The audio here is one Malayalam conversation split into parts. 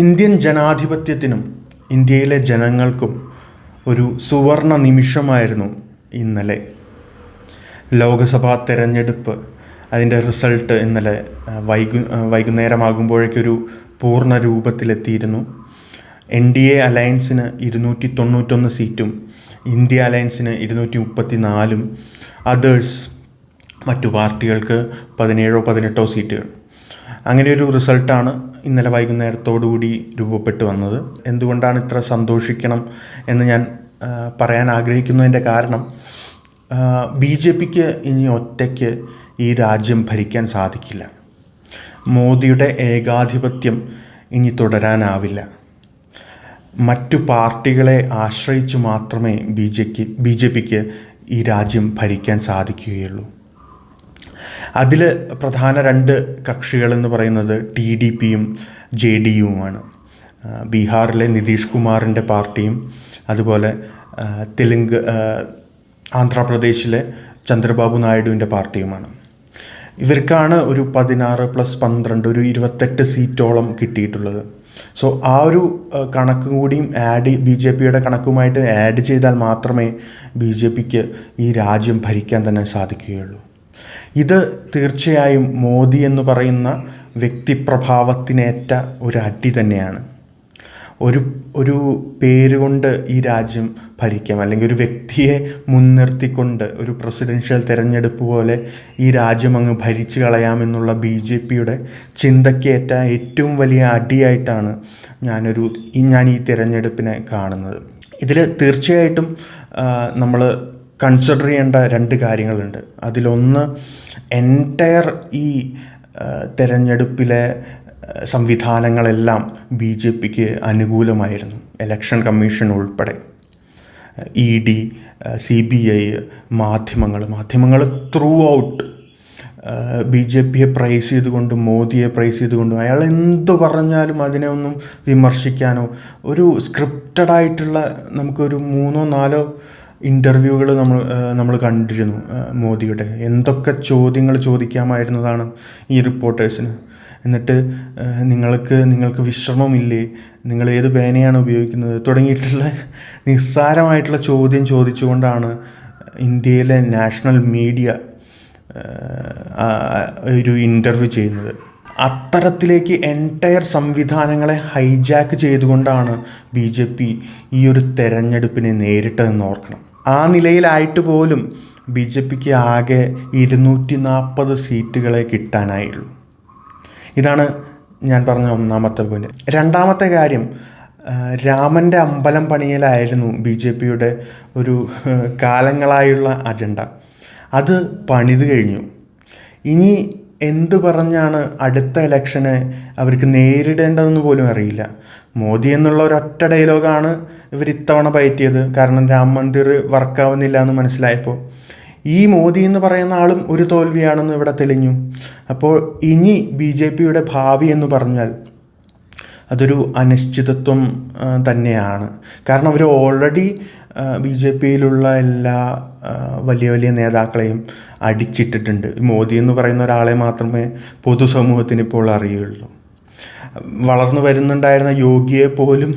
ഇന്ത്യൻ ജനാധിപത്യത്തിനും ഇന്ത്യയിലെ ജനങ്ങൾക്കും ഒരു സുവർണ നിമിഷമായിരുന്നു ഇന്നലെ. ലോക്സഭാ തെരഞ്ഞെടുപ്പ് അതിന്റെ റിസൾട്ട് ഇന്നലെ വൈകു വൈകുന്നേരമാകുമ്പോഴേക്കൊരു പൂർണ രൂപത്തിലെത്തിയിരുന്നു. എൻ ഡി എ അലയൻസിന് ഇരുന്നൂറ്റി തൊണ്ണൂറ്റൊന്ന് സീറ്റും ഇന്ത്യ അലയൻസിന് ഇരുന്നൂറ്റി മുപ്പത്തി നാലും അതേഴ്സ് മറ്റു പാർട്ടികൾക്ക് പതിനേഴോ പതിനെട്ടോ സീറ്റുകൾ. അങ്ങനെ ഒരു റിസൾട്ടാണ് ഇന്നലെ വൈകുന്നേരത്തോടുകൂടി രൂപപ്പെട്ട് വന്നത്. എന്തുകൊണ്ടാണ് ഇത്ര സന്തോഷിക്കണം എന്ന് ഞാൻ പറയാൻ ആഗ്രഹിക്കുന്നതിന്റെ കാരണം ബി ജെ പിക്ക് ഇനി ഒറ്റയ്ക്ക് ഈ രാജ്യം ഭരിക്കാൻ സാധിക്കില്ല. മോദിയുടെ ഏകാധിപത്യം ഇനി തുടരാനാവില്ല. മറ്റു പാർട്ടികളെ ആശ്രയിച്ചു മാത്രമേ ബി ജെക്ക് ബി ജെ പിക്ക് ഈ രാജ്യം ഭരിക്കാൻ സാധിക്കുകയുള്ളൂ. അതിൽ പ്രധാന രണ്ട് കക്ഷികളെന്ന് പറയുന്നത് ടി ഡി പിയും ജെ ഡി യുമാണ് ബീഹാറിലെ നിതീഷ് കുമാറിന്റെ പാർട്ടിയും അതുപോലെ തെലുങ്ക് ആന്ധ്രാപ്രദേശിലെ ചന്ദ്രബാബു നായിഡുവിന്റെ പാർട്ടിയുമാണ്. ഇവർക്കാണ് ഒരു പതിനാറ് പ്ലസ് പന്ത്രണ്ട് ഒരു ഇരുപത്തെട്ട് സീറ്റോളം കിട്ടിയിട്ടുള്ളത്. സോ ആ ഒരു കണക്ക് കൂടിയും ആഡ് ബി ജെ പിയുടെ കണക്കുമായിട്ട് ആഡ് ചെയ്താൽ മാത്രമേ ബി ജെ പിക്ക് ഈ രാജ്യം ഭരിക്കാൻ തന്നെ സാധിക്കുകയുള്ളൂ. ഇത് തീർച്ചയായും മോദി എന്ന് പറയുന്ന വ്യക്തിപ്രഭാവത്തിനേറ്റ ഒരു അടി തന്നെയാണ്. ഒരു ഒരു പേരുകൊണ്ട് ഈ രാജ്യം ഭരിക്കാം അല്ലെങ്കിൽ ഒരു വ്യക്തിയെ മുൻനിർത്തിക്കൊണ്ട് ഒരു പ്രസിഡൻഷ്യൽ തെരഞ്ഞെടുപ്പ് പോലെ ഈ രാജ്യം അങ്ങ് ഭരിച്ചു കളയാമെന്നുള്ള ബി ജെ പിയുടെ ചിന്തക്കേറ്റ ഏറ്റവും വലിയ അടിയായിട്ടാണ് ഞാനൊരു ഞാൻ ഈ തിരഞ്ഞെടുപ്പിനെ കാണുന്നത്. ഇതിൽ തീർച്ചയായിട്ടും നമ്മൾ കൺസിഡർ ചെയ്യേണ്ട രണ്ട് കാര്യങ്ങളുണ്ട്. അതിലൊന്ന് എന്റയർ ഈ തെരഞ്ഞെടുപ്പിലെ സംവിധാനങ്ങളെല്ലാം ബി ജെ പിക്ക് അനുകൂലമായിരുന്നു. ഇലക്ഷൻ കമ്മീഷൻ ഉൾപ്പെടെ. E D C B I മാധ്യമങ്ങൾ മാധ്യമങ്ങൾ ത്രൂ ഔട്ട് ബി ജെ പിയെ പ്രൈസ് ചെയ്തുകൊണ്ടും മോദിയെ പ്രൈസ് ചെയ്തുകൊണ്ടും അയാൾ എന്ത് പറഞ്ഞാലും അതിനെ ഒന്നും വിമർശിക്കാനോ ഒരു സ്ക്രിപ്റ്റഡ് ആയിട്ടുള്ള നമുക്കൊരു മൂന്നോ നാലോ ഇന്റർവ്യൂകൾ നമ്മൾ നമ്മൾ കണ്ടിരുന്നു മോദിയുടെ. എന്തൊക്കെ ചോദ്യങ്ങൾ ചോദിക്കാമായിരുന്നതാണ് ഈ റിപ്പോർട്ടേഴ്സിന്. എന്നിട്ട് നിങ്ങൾക്ക് നിങ്ങൾക്ക് വിശ്രമമില്ലേ? നിങ്ങൾ ഏത് പേനയാണ് ഉപയോഗിക്കുന്നത്? തുടങ്ങിയിട്ടുള്ള നിസ്സാരമായിട്ടുള്ള ചോദ്യം ചോദിച്ചുകൊണ്ടാണ് ഇന്ത്യയിലെ നാഷണൽ മീഡിയ ഒരു ഇന്റർവ്യൂ ചെയ്യുന്നത്. അത്തരത്തിലേക്ക് എന്റയർ സംവിധാനങ്ങളെ ഹൈജാക്ക് ചെയ്തുകൊണ്ടാണ് ബി ജെ പി ഈ ഒരു തെരഞ്ഞെടുപ്പിനെ നേരിട്ടതെന്ന് ഓർക്കണം. ആ നിലയിലായിട്ട് പോലും ബി ജെ പിക്ക് ആകെ ഇരുന്നൂറ്റി നാൽപ്പത് സീറ്റുകളെ കിട്ടാനായുള്ളൂ. ഇതാണ് ഞാൻ പറഞ്ഞ ഒന്നാമത്തെ പോയിന്റ് രണ്ടാമത്തെ കാര്യം രാമന്റെ അമ്പലം പണിയലായിരുന്നു ബി ജെ പിയുടെ ഒരു കാലങ്ങളായുള്ള അജണ്ട. അത് പണിത് കഴിഞ്ഞു. ഇനി എന്തു പറഞ്ഞാണ് അടുത്ത ഇലക്ഷനെ അവർക്ക് നേരിടേണ്ടതെന്ന് പോലും അറിയില്ല. മോദി എന്നുള്ള ഒരൊറ്റ ഡയലോഗാണ് ഇവർ ഇത്തവണ പയറ്റിയത്. കാരണം രാം മന്ദിർ വർക്കാവുന്നില്ല എന്ന് മനസ്സിലായപ്പോൾ ഈ മോദി എന്ന് പറയുന്ന ആളും ഒരു തോൽവിയാണെന്ന് ഇവിടെ തെളിഞ്ഞു. അപ്പോൾ ഇനി ബി ജെ പിയുടെ ഭാവി എന്ന് പറഞ്ഞാൽ അതൊരു അനിശ്ചിതത്വം തന്നെയാണ്. കാരണം അവർ ഓൾറെഡി ബി ജെ പിയിലുള്ള എല്ലാ വലിയ വലിയ നേതാക്കളെയും അടിച്ചിട്ടിട്ടുണ്ട്. മോദി എന്ന് പറയുന്ന ഒരാളെ മാത്രമേ പൊതുസമൂഹത്തിന് ഇപ്പോൾ അറിയുള്ളൂ. വളർന്നു വരുന്നുണ്ടായിരുന്ന യോഗിയെ പോലും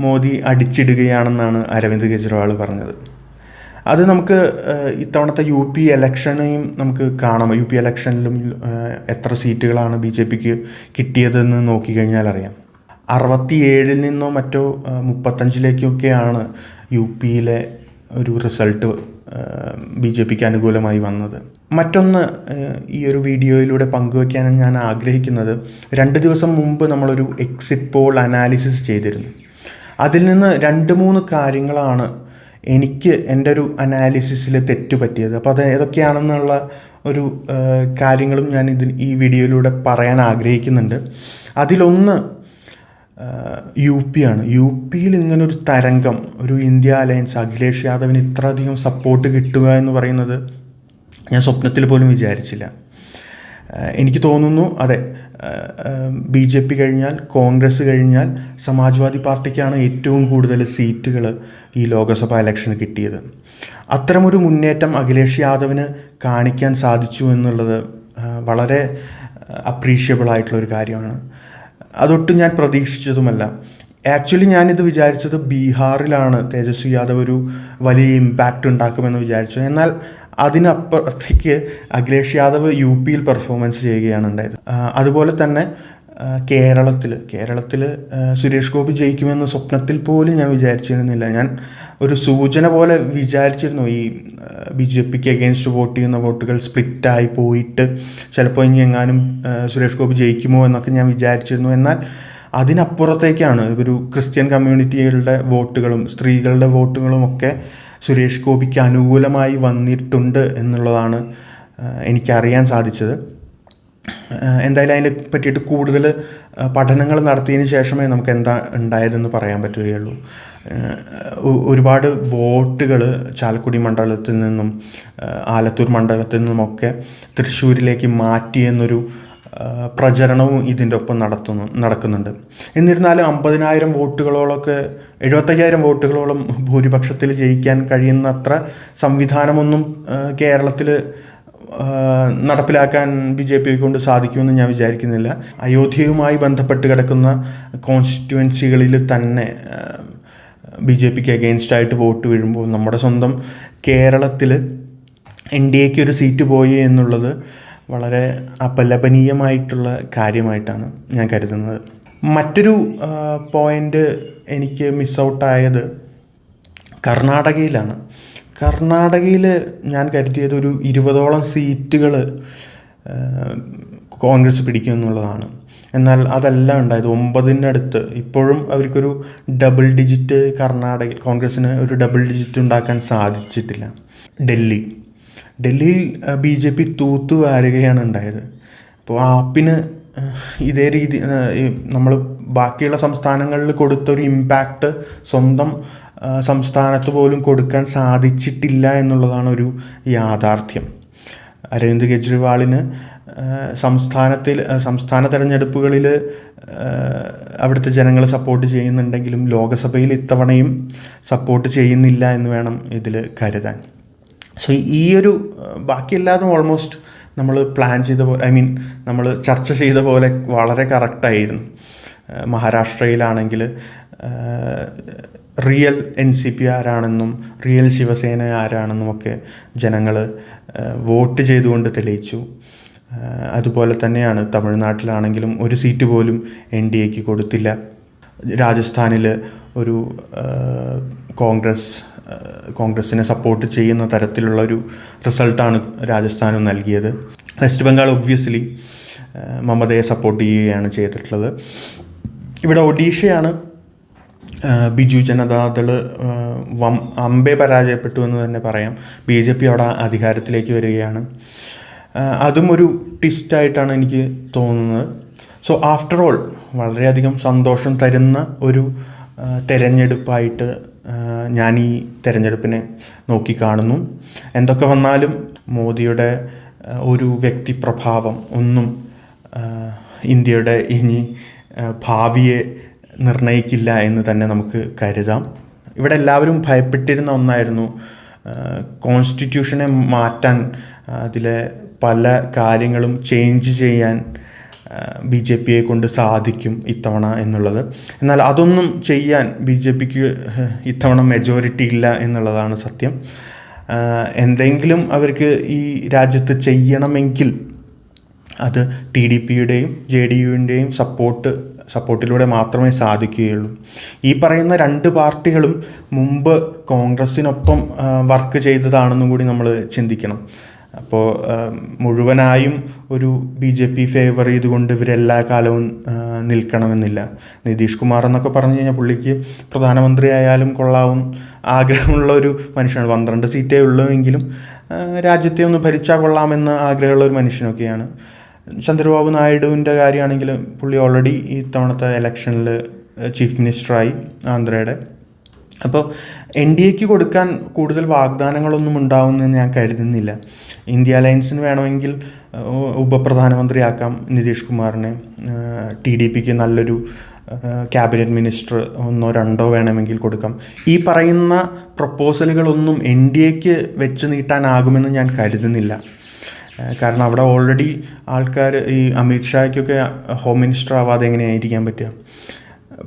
മോദി അടിച്ചിടുകയാണെന്നാണ് അരവിന്ദ് കെജ്രിവാൾ പറഞ്ഞത്. അത് നമുക്ക് ഇത്തവണത്തെ യു പി ഇലക്ഷനെയും നമുക്ക് കാണാം. യു പി ഇലക്ഷനിലും എത്ര സീറ്റുകളാണ് ബി ജെ പിക്ക് കിട്ടിയതെന്ന് നോക്കിക്കഴിഞ്ഞാൽ അറിയാം. അറുപത്തിയേഴിൽ നിന്നോ മറ്റോ മുപ്പത്തഞ്ചിലേക്കൊക്കെയാണ് യു പിയിലെ ഒരു റിസൾട്ട് ബി ജെ പിക്ക് അനുകൂലമായി വന്നത്. മറ്റൊന്ന് ഈ ഒരു വീഡിയോയിലൂടെ പങ്കുവയ്ക്കാൻ ഞാൻ ആഗ്രഹിക്കുന്നത് രണ്ട് ദിവസം മുമ്പ് നമ്മളൊരു എക്സിറ്റ് പോൾ അനാലിസിസ് ചെയ്തിരുന്നു. അതിൽ നിന്ന് രണ്ട് മൂന്ന് കാര്യങ്ങളാണ് എനിക്ക് എന്റെ ഒരു അനാലിസിസിൽ തെറ്റുപറ്റിയത്. അപ്പോൾ അത് ഏതൊക്കെയാണെന്നുള്ള ഒരു കാര്യങ്ങളും ഞാൻ ഇതിൽ ഈ വീഡിയോയിലൂടെ പറയാൻ ആഗ്രഹിക്കുന്നുണ്ട്. അതിലൊന്ന് യു പി ആണ്. യു പിയിൽ ഇങ്ങനൊരു തരംഗം ഒരു ഇന്ത്യ അലയൻസ് അഖിലേഷ് യാദവിന് ഇത്രയധികം സപ്പോർട്ട് കിട്ടുക എന്ന് പറയുന്നത് ഞാൻ സ്വപ്നത്തിൽ പോലും വിചാരിച്ചില്ല. എനിക്ക് തോന്നുന്നു അതെ ബി ജെ പി കഴിഞ്ഞാൽ കോൺഗ്രസ് കഴിഞ്ഞാൽ സമാജ്വാദി പാർട്ടിക്കാണ് ഏറ്റവും കൂടുതൽ സീറ്റുകൾ ഈ ലോക്സഭാ ഇലക്ഷന് കിട്ടിയത്. അത്തരമൊരു മുന്നേറ്റം അഖിലേഷ് യാദവിന് കാണിക്കാൻ സാധിച്ചു എന്നുള്ളത് വളരെ അപ്രീഷ്യബിൾ ആയിട്ടുള്ള ഒരു കാര്യമാണ്. അതൊട്ടും ഞാൻ പ്രതീക്ഷിച്ചതുമല്ല. ആക്ച്വലി ഞാനിത് വിചാരിച്ചത് ബീഹാറിലാണ് തേജസ്വി യാദവ് ഒരു വലിയ ഇമ്പാക്റ്റ് ഉണ്ടാക്കുമെന്ന് വിചാരിച്ചു. എന്നാൽ അതിനപ്പുറത്തേക്ക് അഖിലേഷ് യാദവ് യു പിയിൽ പെർഫോമൻസ് ചെയ്യുകയാണ് ഉണ്ടായത്. അതുപോലെ തന്നെ കേരളത്തിൽ കേരളത്തിൽ സുരേഷ് ഗോപി ജയിക്കുമെന്ന് സ്വപ്നത്തിൽ പോലും ഞാൻ വിചാരിച്ചിരുന്നില്ല. ഞാൻ ഒരു സൂചന പോലെ വിചാരിച്ചിരുന്നു ഈ ബി ജെ പിക്ക് അഗേൻസ്റ്റ് വോട്ട് ചെയ്യുന്ന വോട്ടുകൾ സ്പ്ലിറ്റായി പോയിട്ട് ചിലപ്പോൾ ഇനി എങ്ങാനും സുരേഷ് ഗോപി ജയിക്കുമോ എന്നൊക്കെ ഞാൻ വിചാരിച്ചിരുന്നു. എന്നാൽ അതിനപ്പുറത്തേക്കാണ് ഒരു ക്രിസ്ത്യൻ കമ്മ്യൂണിറ്റികളുടെ വോട്ടുകളും സ്ത്രീകളുടെ വോട്ടുകളും ഒക്കെ സുരേഷ് ഗോപിക്ക് അനുകൂലമായി വന്നിട്ടുണ്ട് എന്നുള്ളതാണ് എനിക്കറിയാൻ സാധിച്ചത്. എന്തായാലും അതിനെ പറ്റിയിട്ട് കൂടുതൽ പഠനങ്ങൾ നടത്തിയതിന് ശേഷമേ നമുക്ക് എന്താ ഉണ്ടായതെന്ന് പറയാൻ പറ്റുകയുള്ളൂ. ഒരുപാട് വോട്ടുകൾ ചാലക്കുടി മണ്ഡലത്തിൽ നിന്നും ആലത്തൂർ മണ്ഡലത്തിൽ നിന്നുമൊക്കെ തൃശ്ശൂരിലേക്ക് മാറ്റി എന്നൊരു ആഹ് പ്രചരണവും ഇതിന്റെ ഒപ്പം നടത്തുന്നു നടക്കുന്നുണ്ട്. എന്നിരുന്നാലും അമ്പതിനായിരം വോട്ടുകളോളൊക്കെ എഴുപത്തയ്യായിരം വോട്ടുകളോളം ഭൂരിപക്ഷത്തിൽ ജയിക്കാൻ കഴിയുന്നത്ര സംവിധാനമൊന്നും കേരളത്തിൽ നടപ്പിലാക്കാൻ ബി ജെ പി കൊണ്ട് സാധിക്കുമെന്ന് ഞാൻ വിചാരിക്കുന്നില്ല. അയോധ്യയുമായി ബന്ധപ്പെട്ട് കിടക്കുന്ന കോൺസ്റ്റിറ്റ്യുവൻസികളിൽ തന്നെ ബി ജെ പിക്ക് അഗെയിൻസ്റ്റായിട്ട് വോട്ട് വീഴുമ്പോൾ നമ്മുടെ സ്വന്തം കേരളത്തിൽ എൻ ഡി എക്ക് ഒരു സീറ്റ് പോയി എന്നുള്ളത് വളരെ അപലപനീയമായിട്ടുള്ള കാര്യമായിട്ടാണ് ഞാൻ കരുതുന്നത്. മറ്റൊരു പോയിന്റ് എനിക്ക് മിസ് ഔട്ടായത് കർണാടകയിലാണ്. കർണാടകയിൽ ഞാൻ കരുതിയത് ഒരു ഇരുപതോളം സീറ്റുകൾ കോൺഗ്രസ് പിടിക്കും എന്നുള്ളതാണ് എന്നാൽ അതല്ല ഉണ്ടായത്. ഒമ്പതിനടുത്ത് ഇപ്പോഴും അവർക്കൊരു ഡബിൾ ഡിജിറ്റ് കർണാടക കോൺഗ്രസ്സിന് ഒരു ഡബിൾ ഡിജിറ്റ് ഉണ്ടാക്കാൻ സാധിച്ചിട്ടില്ല. ഡൽഹി. ഡൽഹിയിൽ ബി ജെ പി തൂത്തു വാരുകയാണ് ഉണ്ടായത്. അപ്പോൾ ആപ്പിന് ഇതേ രീതി നമ്മൾ ബാക്കിയുള്ള സംസ്ഥാനങ്ങളിൽ കൊടുത്തൊരു ഇമ്പാക്റ്റ് സ്വന്തം സംസ്ഥാനത്ത് പോലും കൊടുക്കാൻ സാധിച്ചിട്ടില്ല എന്നുള്ളതാണ് ഒരു യാഥാർത്ഥ്യം. അരവിന്ദ് കെജ്രിവാളിന് സംസ്ഥാനത്തിൽ സംസ്ഥാന തെരഞ്ഞെടുപ്പുകളിൽ അവിടുത്തെ ജനങ്ങൾ സപ്പോർട്ട് ചെയ്യുന്നുണ്ടെങ്കിലും ലോകസഭയിൽ ഇത്തവണയും സപ്പോർട്ട് ചെയ്യുന്നില്ല എന്ന് വേണം ഇതിൽ കരുതാൻ. സോ ഈ ഒരു ബാക്കിയെല്ലാതും ഓൾമോസ്റ്റ് നമ്മൾ പ്ലാൻ ചെയ്ത പോലെ ഐ മീൻ നമ്മൾ ചർച്ച ചെയ്ത പോലെ വളരെ കറക്റ്റായിരുന്നു മഹാരാഷ്ട്രയിലാണെങ്കിൽ റിയൽ എൻ സി പി ആരാണെന്നും റിയൽ ശിവസേന ആരാണെന്നും ഒക്കെ ജനങ്ങൾ വോട്ട് ചെയ്തുകൊണ്ട് തെളിയിച്ചു. അതുപോലെ തന്നെയാണ് തമിഴ്നാട്ടിലാണെങ്കിലും ഒരു സീറ്റ് പോലും എൻ ഡി എക്ക് കൊടുത്തില്ല. രാജസ്ഥാനിൽ ഒരു കോൺഗ്രസ് കോൺഗ്രസ്സിനെ സപ്പോർട്ട് ചെയ്യുന്ന തരത്തിലുള്ള ഒരു റിസൾട്ടാണ് രാജസ്ഥാനും നൽകിയത്. വെസ്റ്റ് ബംഗാൾ ഒബ്വിയസ്ലി മമതയെ സപ്പോർട്ട് ചെയ്യുകയാണ് ചെയ്തിട്ടുള്ളത്. ഇവിടെ ഒഡീഷയാണ് ബിജു ജനതാദൾ വം അമ്പെ പരാജയപ്പെട്ടു എന്ന് തന്നെ പറയാം. ബി ജെ പി അവിടെ അധികാരത്തിലേക്ക് വരികയാണ്. അതും ഒരു ട്വിസ്റ്റായിട്ടാണ് എനിക്ക് തോന്നുന്നത്. സോ ആഫ്റ്റർ ഓൾ വളരെയധികം സന്തോഷം തരുന്ന ഒരു തെരഞ്ഞെടുപ്പായിട്ട് ഞാൻ ഈ തെരഞ്ഞെടുപ്പിനെ നോക്കിക്കാണുന്നു എന്തൊക്കെ വന്നാലും മോദിയുടെ ഒരു വ്യക്തിപ്രഭാവം ഒന്നും ഇന്ത്യയുടെ ഇനി ഭാവിയെ നിർണയിക്കില്ല എന്ന് തന്നെ നമുക്ക് കരുതാം. ഇവിടെ എല്ലാവരും ഭയപ്പെട്ടിരുന്ന ഒന്നായിരുന്നു കോൺസ്റ്റിറ്റ്യൂഷനെ മാറ്റാൻ അതിലെ പല കാര്യങ്ങളും ചേഞ്ച് ചെയ്യാൻ ബി ജെ പിയെ കൊണ്ട് സാധിക്കും ഇത്തവണ എന്നുള്ളത്. എന്നാൽ അതൊന്നും ചെയ്യാൻ ബി ജെ പിക്ക് ഇത്തവണ മെജോറിറ്റി ഇല്ല എന്നുള്ളതാണ് സത്യം. എന്തെങ്കിലും അവർക്ക് ഈ രാജ്യത്ത് ചെയ്യണമെങ്കിൽ അത് ടി ഡി പിയുടെയും ജെ ഡി യുവിന്റെയും സപ്പോർട്ട് സപ്പോർട്ടിലൂടെ മാത്രമേ സാധിക്കുകയുള്ളൂ. ഈ പറയുന്ന രണ്ട് പാർട്ടികളും മുമ്പ് കോൺഗ്രസിനൊപ്പം വർക്ക് ചെയ്തതാണെന്നും കൂടി നമ്മൾ ചിന്തിക്കണം. അപ്പോൾ മുഴുവനായും ഒരു ബി ജെ പി ഫേവർ ചെയ്തുകൊണ്ട് ഇവരെല്ലാ കാലവും നിൽക്കണമെന്നില്ല. നിതീഷ് കുമാർ എന്നൊക്കെ പറഞ്ഞു കഴിഞ്ഞാൽ പുള്ളിക്ക് പ്രധാനമന്ത്രി ആയാലും കൊള്ളാവും. ആഗ്രഹമുള്ള ഒരു മനുഷ്യനാണ്. പന്ത്രണ്ട് സീറ്റേ ഉള്ളൂ എങ്കിലും രാജ്യത്തെ ഒന്ന് ഭരിച്ചാൽ കൊള്ളാമെന്ന് ആഗ്രഹമുള്ള ഒരു മനുഷ്യനൊക്കെയാണ്. ചന്ദ്രബാബു നായിഡുവിന്റെ കാര്യമാണെങ്കിലും പുള്ളി ഓൾറെഡി ഈ തവണത്തെ ഇലക്ഷനിൽ ചീഫ് മിനിസ്റ്ററായി ആന്ധ്രയുടെ. അപ്പോൾ എൻ ഡി എക്ക് കൊടുക്കാൻ കൂടുതൽ വാഗ്ദാനങ്ങളൊന്നും ഉണ്ടാവുമെന്ന് ഞാൻ കരുതുന്നില്ല. ഇന്ത്യ അലയൻസിന് വേണമെങ്കിൽ ഉപപ്രധാനമന്ത്രിയാക്കാം നിതീഷ് കുമാറിനെ. ടി ഡി പിക്ക് നല്ലൊരു ക്യാബിനറ്റ് മിനിസ്റ്റർ ഒന്നോ രണ്ടോ വേണമെങ്കിൽ കൊടുക്കാം. ഈ പറയുന്ന പ്രപ്പോസലുകളൊന്നും എൻ ഡി എക്ക് വെച്ച് നീട്ടാനാകുമെന്ന് ഞാൻ കരുതുന്നില്ല. കാരണം അവിടെ ഓൾറെഡി ആൾക്കാർ ഈ അമിത് ഷായ്ക്കൊക്കെ ഹോം മിനിസ്റ്റർ ആവാതെ എങ്ങനെയായിരിക്കാൻ പറ്റുക?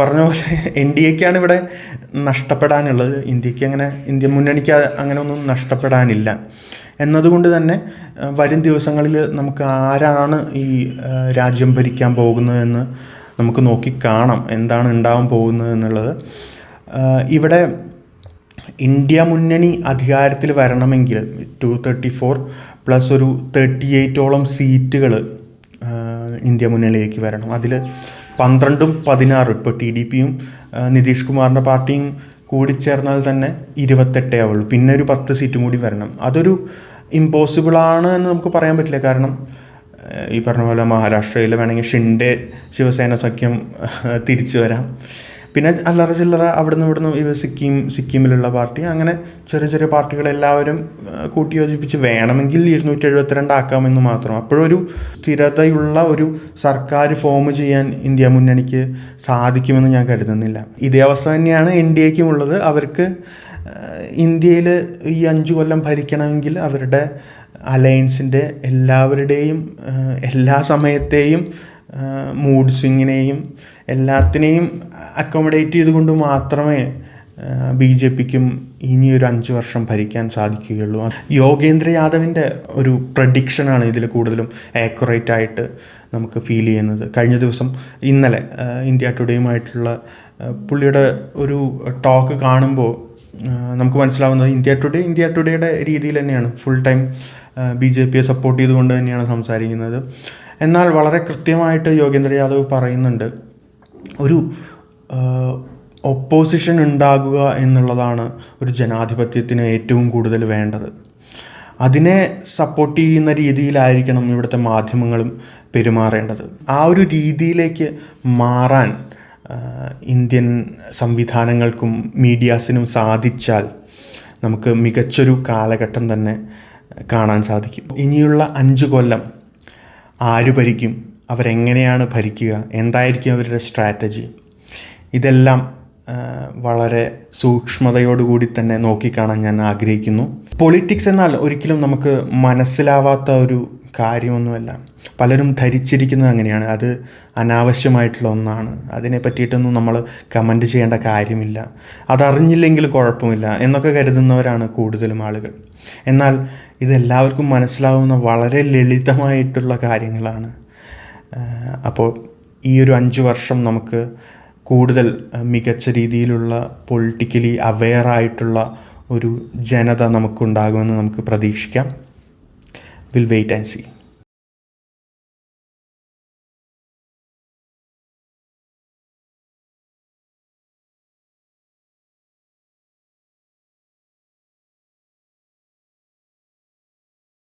പറഞ്ഞ പോലെ എൻ ഡി എക്കാണ് ഇവിടെ നഷ്ടപ്പെടാനുള്ളത്. ഇന്ത്യയ്ക്ക് അങ്ങനെ ഇന്ത്യ മുന്നണിക്ക് അങ്ങനെ ഒന്നും നഷ്ടപ്പെടാനില്ല. എന്നതുകൊണ്ട് തന്നെ വരും ദിവസങ്ങളിൽ നമുക്ക് ആരാണ് ഈ രാജ്യം ഭരിക്കാൻ പോകുന്നതെന്ന് നമുക്ക് നോക്കി കാണാം. എന്താണ് ഉണ്ടാവാൻ പോകുന്നത് എന്നുള്ളത്. ഇവിടെ ഇന്ത്യ മുന്നണി അധികാരത്തിൽ വരണമെങ്കിൽ ടു തേർട്ടി ഫോർ പ്ലസ് ഒരു തേർട്ടി എയ്റ്റോളം സീറ്റുകൾ ഇന്ത്യ മുന്നണിയിലേക്ക് വരണം. അതിൽ പന്ത്രണ്ടും പതിനാറും ഇപ്പോൾ ടി ഡി പിയും നിതീഷ് കുമാറിന്റെ പാർട്ടിയും കൂടി ചേർന്നാൽ തന്നെ ഇരുപത്തെട്ടേ ആവുള്ളൂ. പിന്നെ ഒരു പത്ത് സീറ്റും കൂടി വരണം. അതൊരു ഇമ്പോസിബിളാണ് എന്ന് നമുക്ക് പറയാൻ പറ്റില്ല. കാരണം ഈ പറഞ്ഞ പോലെ മഹാരാഷ്ട്രയിൽ വേണമെങ്കിൽ ഷിൻഡെ ശിവസേന സഖ്യം തിരിച്ചു വരാം. പിന്നെ അല്ലറ ചില്ലറ അവിടുന്ന് ഇവിടുന്ന് ഇവ സിക്കിം സിക്കിമിലുള്ള പാർട്ടി അങ്ങനെ ചെറിയ ചെറിയ പാർട്ടികളെല്ലാവരും കൂട്ടിയോജിപ്പിച്ച് വേണമെങ്കിൽ ഇരുന്നൂറ്റി എഴുപത്തിരണ്ട് ആക്കാമെന്ന് മാത്രം. അപ്പോഴൊരു സ്ഥിരതയുള്ള ഒരു സർക്കാർ ഫോം ചെയ്യാൻ ഇന്ത്യ മുന്നണിക്ക് സാധിക്കുമെന്ന് ഞാൻ കരുതുന്നില്ല. ഇതേ അവസ്ഥ തന്നെയാണ് എൻ ഡി എക്കും ഉള്ളത്. അവർക്ക് ഇന്ത്യയിൽ ഈ അഞ്ച് കൊല്ലം ഭരിക്കണമെങ്കിൽ അവരുടെ അലയൻസിന്റെ എല്ലാവരുടെയും എല്ലാ സമയത്തെയും മൂഡ് സ്വിങ്ങിനെയും എല്ലാത്തിനെയും അക്കോമഡേറ്റ് ചെയ്തുകൊണ്ട് മാത്രമേ ബി ജെ പിക്കും ഇനിയൊരു അഞ്ച് വർഷം ഭരിക്കാൻ സാധിക്കുകയുള്ളൂ. യോഗേന്ദ്ര യാദവിന്റെ ഒരു പ്രഡിക്ഷനാണ് ഇതിൽ കൂടുതലും ആക്യുറേറ്റ് ആയിട്ട് നമുക്ക് ഫീൽ ചെയ്യുന്നത്. കഴിഞ്ഞ ദിവസം ഇന്നലെ ഇന്ത്യ ടുഡേയുമായിട്ടുള്ള പുള്ളിയുടെ ഒരു ടോക്ക് കാണുമ്പോൾ നമുക്ക് മനസ്സിലാവുന്നത് ഇന്ത്യ ടുഡേ ഇന്ത്യ ടുഡേയുടെ രീതിയിൽ തന്നെയാണ്. ഫുൾ ടൈം ബി ജെ പിയെ സപ്പോർട്ട് ചെയ്തുകൊണ്ട് തന്നെയാണ് സംസാരിക്കുന്നത്. എന്നാൽ വളരെ കൃത്യമായിട്ട് യോഗേന്ദ്ര യാദവ് പറയുന്നുണ്ട് ഒരു ഒപ്പോസിഷൻ ഉണ്ടാകുക എന്നുള്ളതാണ് ഒരു ജനാധിപത്യത്തിന് ഏറ്റവും കൂടുതൽ വേണ്ടത്. അതിനെ സപ്പോർട്ട് ചെയ്യുന്ന രീതിയിലായിരിക്കണം ഇവിടുത്തെ മാധ്യമങ്ങളും പെരുമാറേണ്ടത്. ആ ഒരു രീതിയിലേക്ക് മാറാൻ ഇന്ത്യൻ സംവിധാനങ്ങൾക്കും മീഡിയാസിനും സാധിച്ചാൽ നമുക്ക് മികച്ചൊരു കാലഘട്ടം തന്നെ കാണാൻ സാധിക്കും. ഇനിയുള്ള അഞ്ച് കൊല്ലം ആര് ഭരിക്കും? അവരെങ്ങനെയാണ് ഭരിക്കുക? എന്തായിരിക്കും അവരുടെ സ്ട്രാറ്റജി? ഇതെല്ലാം വളരെ സൂക്ഷ്മതയോടുകൂടി തന്നെ നോക്കിക്കാണാൻ ഞാൻ ആഗ്രഹിക്കുന്നു. പൊളിറ്റിക്സ് എന്നാൽ ഒരിക്കലും നമുക്ക് മനസ്സിലാവാത്ത ഒരു കാര്യമൊന്നുമല്ല. പലരും ധരിച്ചിരിക്കുന്നത് അങ്ങനെയാണ്. അത് അനാവശ്യമായിട്ടുള്ള ഒന്നാണ്. അതിനെ പറ്റിയിട്ടൊന്നും നമ്മൾ കമന്റ് ചെയ്യേണ്ട കാര്യമില്ല. അതറിഞ്ഞില്ലെങ്കിൽ കുഴപ്പമില്ല എന്നൊക്കെ കരുതുന്നവരാണ് കൂടുതലും ആളുകൾ. എന്നാൽ ഇതെല്ലാവർക്കും മനസ്സിലാവുന്ന വളരെ ലളിതമായിട്ടുള്ള കാര്യങ്ങളാണ്. അപ്പോൾ ഈ ഒരു അഞ്ച് വർഷം നമുക്ക് കൂടുതൽ മികച്ച രീതിയിലുള്ള പൊളിറ്റിക്കലി അവെയറായിട്ടുള്ള ഒരു ജനത നമുക്കുണ്ടാകുമെന്ന് നമുക്ക് പ്രതീക്ഷിക്കാം. Will wait and see